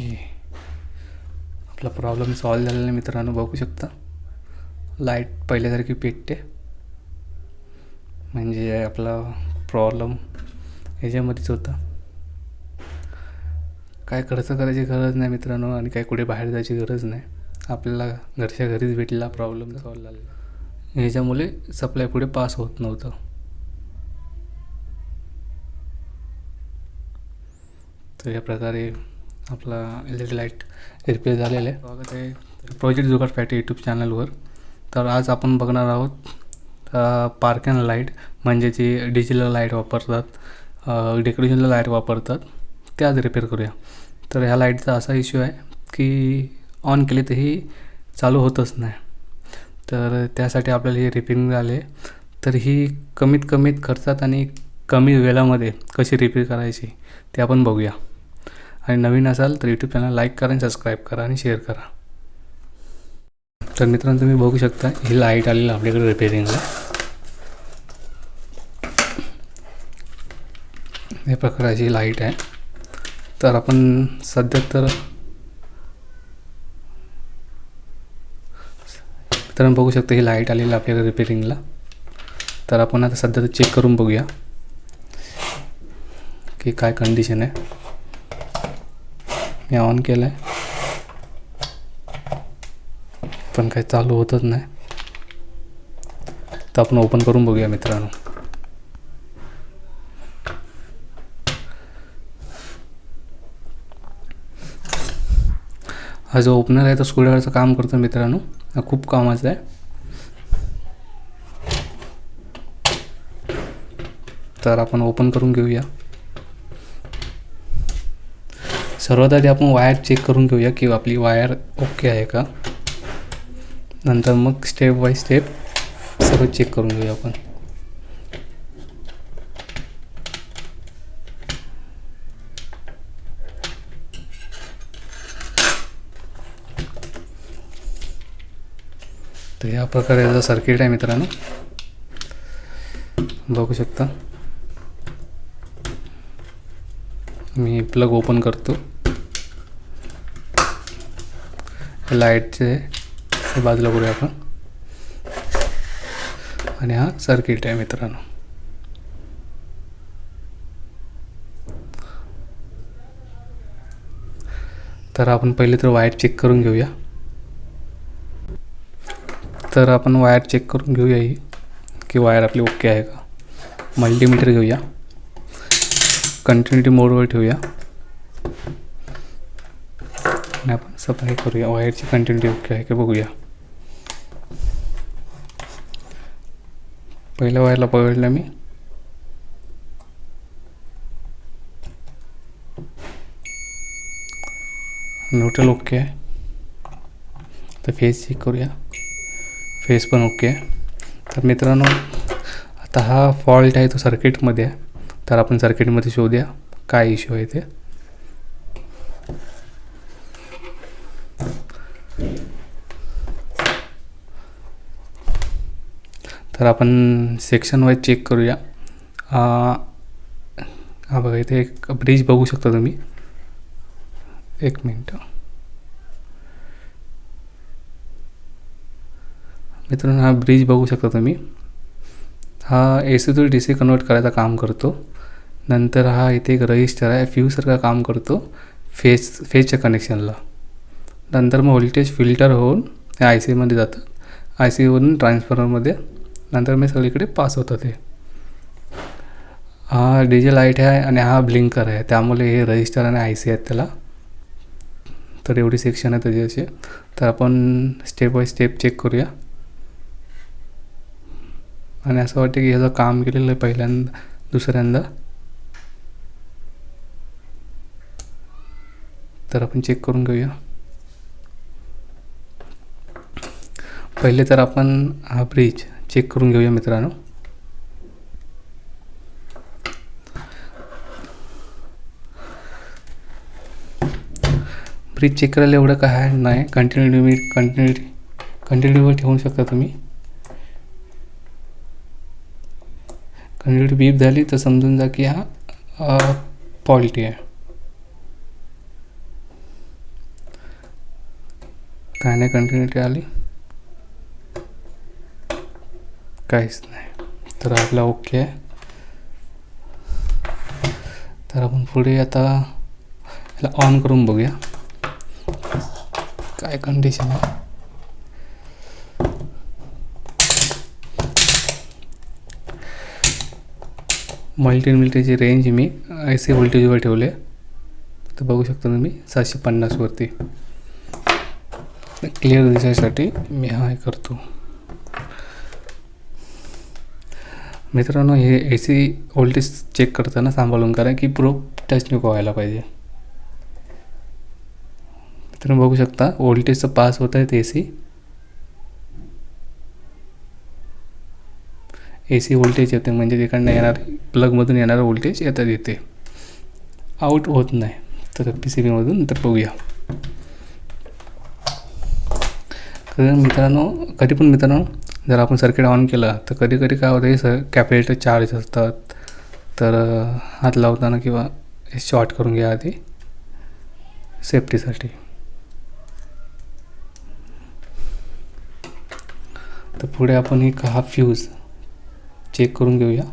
Okay आपला problem solve झालेला आहे मित्रांनो बघू शकता. लाइट पहिल्यासारखी पेटते. म्हणजे आपला प्रॉब्लेम ह्याच्यामध्येच होता. काय खर्च करायची गरज नाही मित्रांनो आणि काय कुठे बाहेर जायची गरज नाही. आपल्याला घरच्या घरीच भेटला प्रॉब्लेम सॉल्व झालेला. ह्याच्यामुळे सप्लाय पुढे पास होत नव्हतं. तर या प्रकारे आपला L E D light repair झालेला. आहे स्वागत आहे. प्रोजेक्ट जुगाड फॅट यूट्यूब चॅनलवर तर आज आपण बघणार आहोत पार्क अँड लाइट म्हणजे जे डिजिटल लाइट वापरतात डेकोरेशनला लाइट वापरतात ते आज रिपेअर करूया. तर ह्या लाईटचा असा इश्यू आहे की ऑन केली तरी चालू होतच नाही. तर त्यासाठी आपल्याला हे रिपेअरिंग झाले. तर ही कमीत कमीत खर्चात आणि कमी वेळामध्ये कशी रिपेअर करायची ते आपण बघूया. आणि नवीन असाल तर यूट्यूब चॅनल लाईक करा आणि सबस्क्राईब करा आणि शेअर करा. तर मित्रांनो तुम्ही बघू शकता ही लाइट आलेली आपल्याकडे रिपेअरिंगला या प्रकारची लाइट आहे. तर आपण सध्या तर मित्रांनो बघू शकता ही लाइट आलेली आपल्याकडे रिपेअरिंगला तर आपण आता सध्या तर चेक करून बघूया की काय कंडिशन आहे. मी ऑन केलं आहे पण काही चालू होतच नाही. तर आपण ओपन करून बघूया मित्रांनो. हा जो ओपनर आहे तो स्क्रूड्रायव्हरचं काम करतो मित्रांनो. हा खूप कामाचा आहे. तर आपण ओपन करून घेऊया. सर्वात आधी आपण वायर चेक करून घेऊया की आपली वायर ओके आहे का? नंतर मग स्टेप बाय स्टेप सर्व चेक करून घेऊया आपण. तर या प्रकारे याचा सर्किट आहे मित्रांनो. बघू शकता. मी प्लग ओपन करतो. लाईटचे हे बाजूला करूया आपण. आणि हा सर्किट आहे मित्रांनो. तर आपण पहिले तर वायर चेक करून घेऊया. तर आपण वायर चेक करून घेऊया ही की वायर आपली ओके आहे का? मल्टीमीटर घेऊया. कंटिन्युटी मोडवर ठेवूया. आणि आपण सप्लाय करूया. वायरची कंटिन्युटी ओके आहे का बघूया. पहिल्या वायरला पकडलं मी. न्यूट्रल ओके आहे. तर फेस चेक करूया. फेस पण ओके आहे. तर मित्रांनो आता हा फॉल्ट आहे तो सर्किटमध्ये आहे. तर आपण सर्किटमध्ये शोधूया. काय इश्यू आहे ते? तर आपण सेक्शन वाईज चेक करूया. हा बघा इथे एक ब्रिज बघू शकता तुम्ही. एक मिनटं. मित्रांनो हा ब्रिज बघू शकता तुम्ही. हा A C to D C convert करायचं काम करतो. नंतर हा इथे एक रजिस्टर आहे फ्यूसारखं काम करतो फेज फेजच्या कनेक्शनला नंतर मग व्होल्टेज फिल्टर होऊन हे आय सीमध्ये जातं. आय सीवरून ट्रान्सफॉर्मरमध्ये नंतर मी सगळीकडे पास होत होते. हा डी जे लाइट आहे आणि हा ब्लिंकर आहे. त्यामुळे हे रजिस्टर आणि आय सी आहेत त्याला. तर एवढी सेक्शन आहे त्याची तर आपण स्टेप बाय स्टेप चेक करूया. आणि असं वाटतं की ह्याचं काम केलेलं आहे पहिल्यांदा दुसऱ्यांदा. तर आपण चेक करून घेऊया. पहिले तर आपण हा ब्रिज चेक करून घेऊया मित्रांनो ब्रिज चेक करायला एवढं काय नाही कंटिन्यू कंटिन्युटी कंटिन्यूवर ठेवू शकता तुम्ही कंटिन्यू बीप झाली तर समजून जा की हा फॉल्टी आहे काय नाही कंटिन्युटी आली काहीच नाही. तर आपला ओके. आहे तर आपण पुढे आता याला ऑन करून बघूया. काय कंडिशन आहे? मल्टी मिल्टीची रेंज मी आय सी व्होल्टेजवर ठेवले तर बघू शकतो तुम्ही सातशे पन्नासवरती क्लिअर दिसायसाठी मी हा हे करतो. मित्रांनो हे ए सी व्होल्टेज चेक करताना सांभाळून करा की प्रो टच नको व्हायला पाहिजे. मित्रांनो बघू शकता व्होल्टेजचं पास होत आहेत A C A C voltage येते म्हणजे तिकडनं येणार प्लगमधून येणारं व्होल्टेज येतात येते. आऊट होत नाही. तर पी सी बीमधून तर बघूया. कारण मित्रांनो कधी पण मित्रांनो जर आपण सर्किट ऑन केलं तर कधी कधी काय होतं हे स कॅपॅसिटर चार्ज असतात. तर हात लावताना किंवा शॉर्ट करून घ्या आधी. सेफ्टीसाठी तर पुढे आपण एक हा फ्यूज चेक करून घेऊया.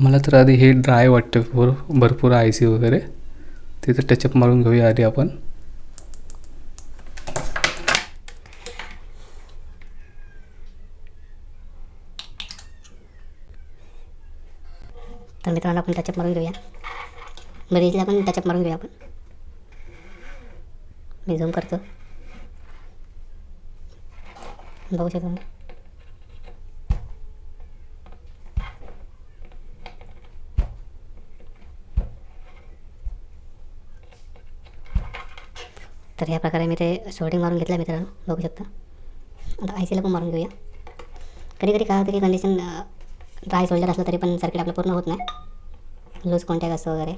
मला तर आधी हे ड्राय वाटतं भर भरपूर आय सी वगैरे. तिथं टचअप मारून घेऊया आधी आपण. तर मित्रांनो आपण टचअप मारून घेऊया. बरीजला आपण टचअप मारून घेऊया आपण. मी झूम करतो. बघू शकतो तर या प्रकारे मी ते सोल्डिंग मारून घेतलं मित्रांनो. बघू शकता. आता आय सीला पण मारून घेऊया. कधी कधी काय होतं की कंडिशन ड्राय सोल्डर असलं तरी पण सर्किट आपलं पूर्ण होत नाही. लूज कॉन्टॅक्ट असतो वगैरे.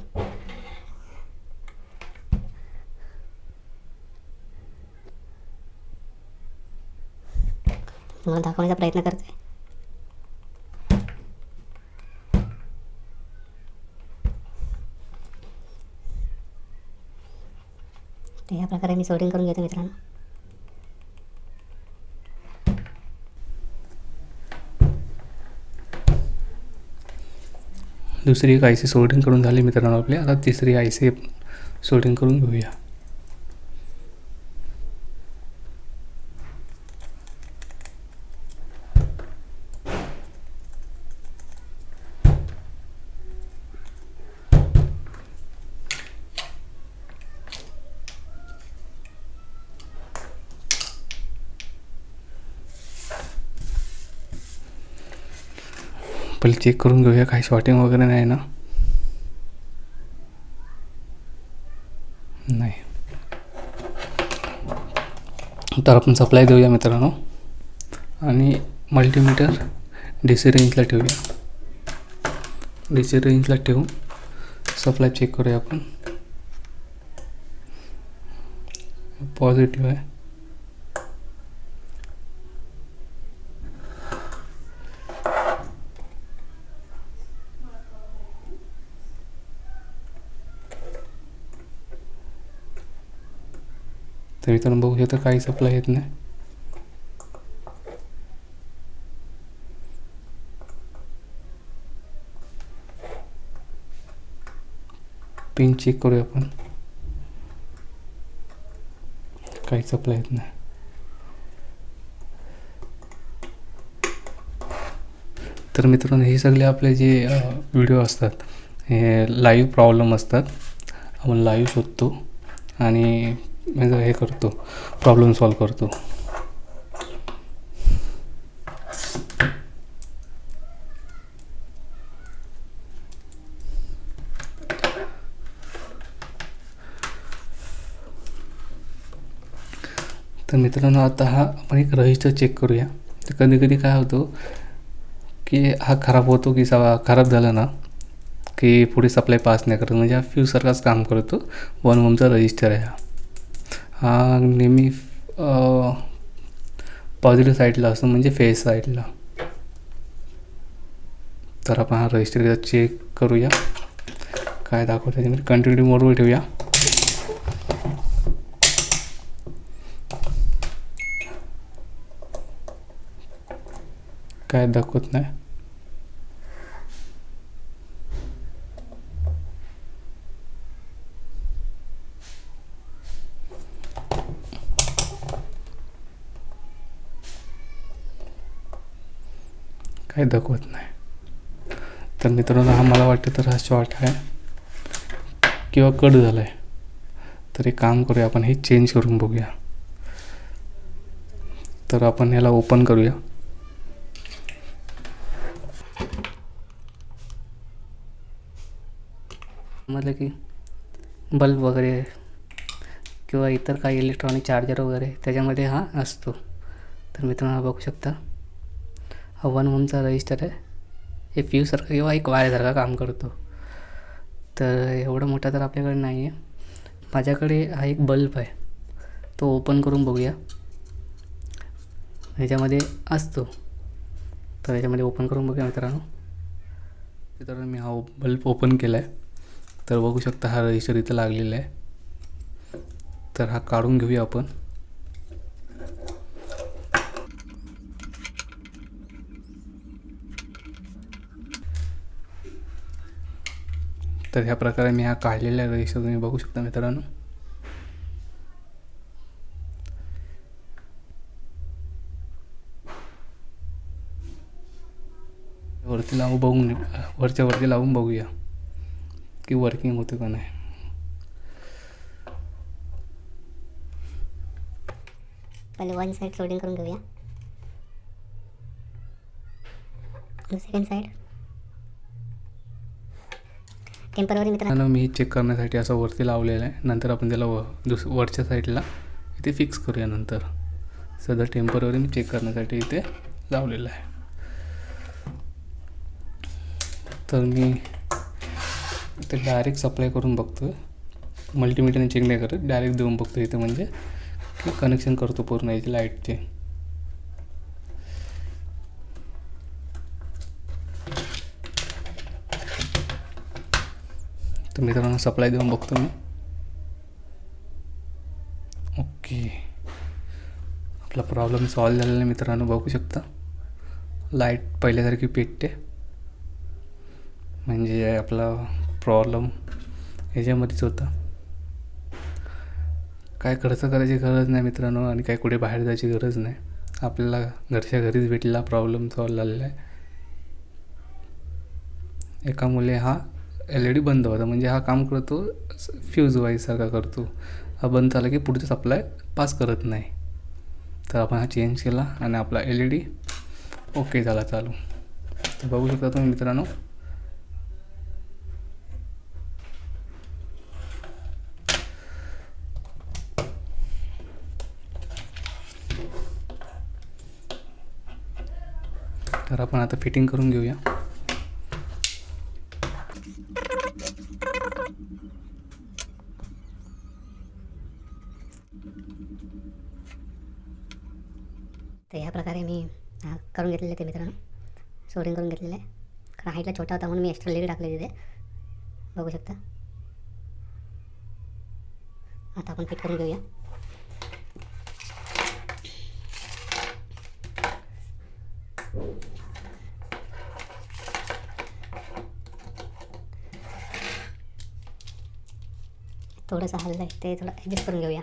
तुम्हाला दाखवण्याचा प्रयत्न करते. तर या प्रकारे मी सोडिंग करून घेतो मित्रांनो. दुसरी एक आय सी सोल्डिंग करून झाली मित्रांनो आपली. आता तिसरी आय सी सोल्डिंग करून घेऊया पहिले चेक करून घेऊया. काही शॉर्टिंग वगैरे नाही ना? नाही. तर आपण सप्लाय देऊया मित्रांनो. आणि मल्टीमीटर डी सी रेंजला ठेवूया. डी सी रेंजला ठेवून सप्लाय चेक करूया आपण. पॉझिटिव्ह आहे. तर मित्रांनो बघू शकता काही सप्लाय येत नाही. पिन चेक करूया आपण. काही सप्लाय येत नाही. तर मित्रांनो हे सगळे आपले जे व्हिडिओ असतात हे लाईव्ह प्रॉब्लेम असतात. आपण लाईव्ह शोधतो. आणि म्हणजे हे करतो प्रॉब्लेम सॉल्व करतो. तर मित्रांनो आता हा आपण एक रजिस्टर चेक करूया. तर कधी कधी काय होतं की हा खराब होतो की सा खराब झाला ना की पुढे सप्लाय पास नाही करत. म्हणजे हा फ्यूसारखाच काम करतो. वन ओमचा रजिस्टर आहे हा. हा नेहमी पॉझिटिव्ह साईडला असतो म्हणजे फेस साईडला तर आपण हा रजिस्टर चेक करूया. काय दाखवतो त्याच्यामध्ये कंटिन्यू मोडवर ठेवूया. काय दाखवत नाही? काही दाखवत नाही. तर मित्रांनो हा मला वाटतं तर हा शॉर्ट आहे. किंवा कट झाला आहे तर एक काम करूया आपण हे चेंज करून बघूया. तर आपण ह्याला ओपन करूया. म्हटलं की बल्ब वगैरे किंवा इतर काही इलेक्ट्रॉनिक चार्जर वगैरे त्याच्यामध्ये हा असतो. तर मित्रांनो हा बघू शकता. हा वन ओमचा रजिस्टर आहे. हे फ्यूजसारखं किंवा एक वायरसारखं काम करतो. तर एवढं मोठा तर आपल्याकडे नाही आहे माझ्याकडे हा एक बल्ब आहे. तो ओपन करून बघूया. ह्याच्यामध्ये असतो. तर याच्यामध्ये ओपन करून बघूया मित्रांनो. मित्रांनो मी हा बल्ब ओपन केला आहे तर बघू शकता हा रजिस्टर इथं लागलेला आहे. तर हा काढून घेऊया आपण. तर ह्या प्रकारे मी हा काढलेला आहे तुम्ही बघू शकता मित्रांनो. वरती लावून बघून वरच्या वरती लावून बघूया की वर्किंग होतं का नाही. पहिले वन साईड लोडिंग करून घेऊया. सेकंड साईड टेंपररी मित्रांनो. मी चेक करण्यासाठी असं वरती लावलेलं आहे. नंतर आपण त्याला व दुस वरच्या साईडला इथे फिक्स करूया नंतर. सध्या टेंपररी मी चेक करण्यासाठी इथे लावलेलं आहे. तर मी ते डायरेक्ट सप्लाय करून बघतो मल्टीमीटरने चेक नाही करत. डायरेक्ट देऊन बघतो इथे म्हणजे. कनेक्शन करतो पूर्ण याचे लाईटचे तर मित्रांनो सप्लाय देऊन बघतो मी. ओके. आपला प्रॉब्लेम सॉल्व झालेला आहे मित्रांनो बघू शकता. लाइट पहिल्यासारखी पेटते. म्हणजे आपला प्रॉब्लेम ह्याच्यामध्येच होता. काय खर्च करायची गरज नाही मित्रांनो आणि काय कुठे बाहेर जायची गरज नाही. आपल्याला घरच्या घरीच भेटलेला प्रॉब्लेम सॉल्व झालेला आहे. एका मुले हा एल ई डी बंद होता. म्हणजे हा काम करतो फ्यूज वाईजसारखा करतो. हा बंद झाला की पुढचा सप्लाय पास करत नाही. तर आपण हा चेंज केला आणि आपला एल ई डी ओके झाला चालू. तर बघू शकता तुम्ही मित्रांनो. तर आपण आता फिटिंग करून घेऊया तर ह्या प्रकारे मी हा करून घेतलेलं ते मित्रांनो सोडिंग करून घेतलेलं आहे. कारण हाईटला छोटा होता म्हणून मी एक्स्ट्रा लेडी टाकले तिथे. बघू शकता. आता आपण फिट करून घेऊया. थोडंसं हल्लं आहे ते थोडं ॲडजस्ट करून घेऊया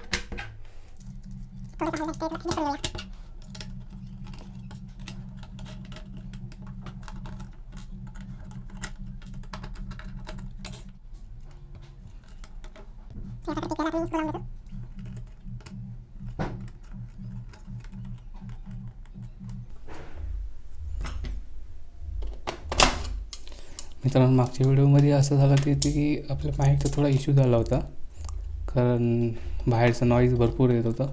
मित्रांनो मागच्या व्हिडिओमध्ये असं झालं ते की आपल्या माईकचा थोडा इश्यू झाला होता. कारण बाहेरचा नॉईज भरपूर येत होता.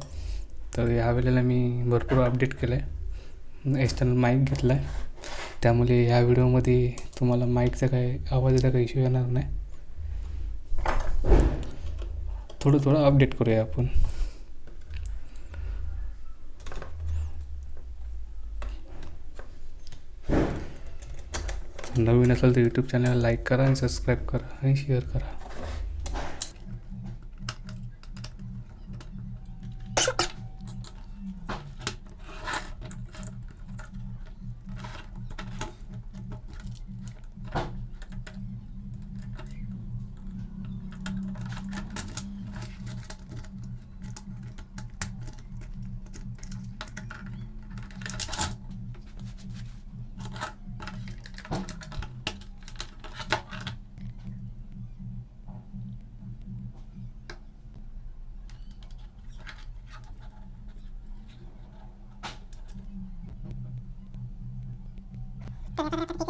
तर ह्या वेळेला मी भरपूर अपडेट केलं आहे एक्स्टर्नल माईक घेतला आहे त्यामुळे ह्या व्हिडिओमध्ये तुम्हाला माईकचा काही आवाजाचा काही इश्यू येणार नाही. थोडं थोडं अपडेट करूया आपण. नवीन असेल तर यूट्यूब चॅनल लाईक करा आणि सबस्क्राईब करा आणि शेअर करा. って。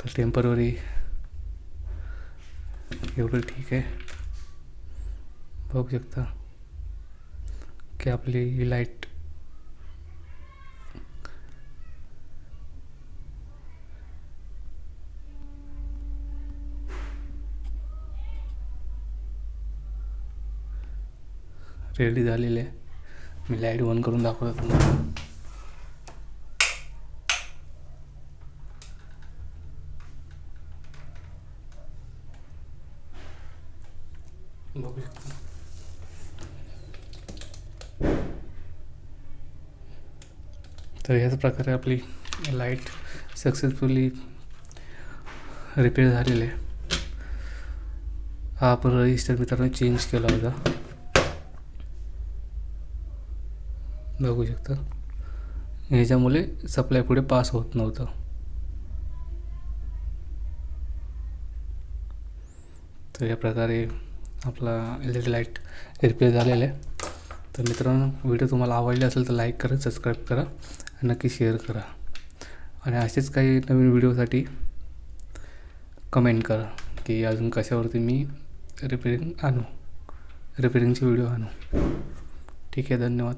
तर टेंपररी एवढं ठीक आहे. बघू शकता. की आपली लाइट रेडी झालेली आहे. मी लाइट बंद करून दाखवतो तुम्हाला. बघू शकता. तर ह्याच प्रकारे आपली लाइट सक्सेसफुली रिपेअर झालेली आहे. हा आपण रजिस्टर मित्रांनो चेंज केला होता. बघू शकता. ह्याच्यामुळे सप्लाय पुढे पास होत नव्हतं. तर या प्रकारे आपला L E D light repair झालेला आहे. तर मित्रांनो व्हिडिओ तुम्हाला आवडले असेल तर लाईक करा सबस्क्राईब करा आणि नक्की शेअर करा. आणि असेच काही नवीन व्हिडिओसाठी कमेंट करा की अजून कशावरती मी रिपेरिंग आणू. रिपेरिंगचे व्हिडिओ आणू. ठीक आहे धन्यवाद.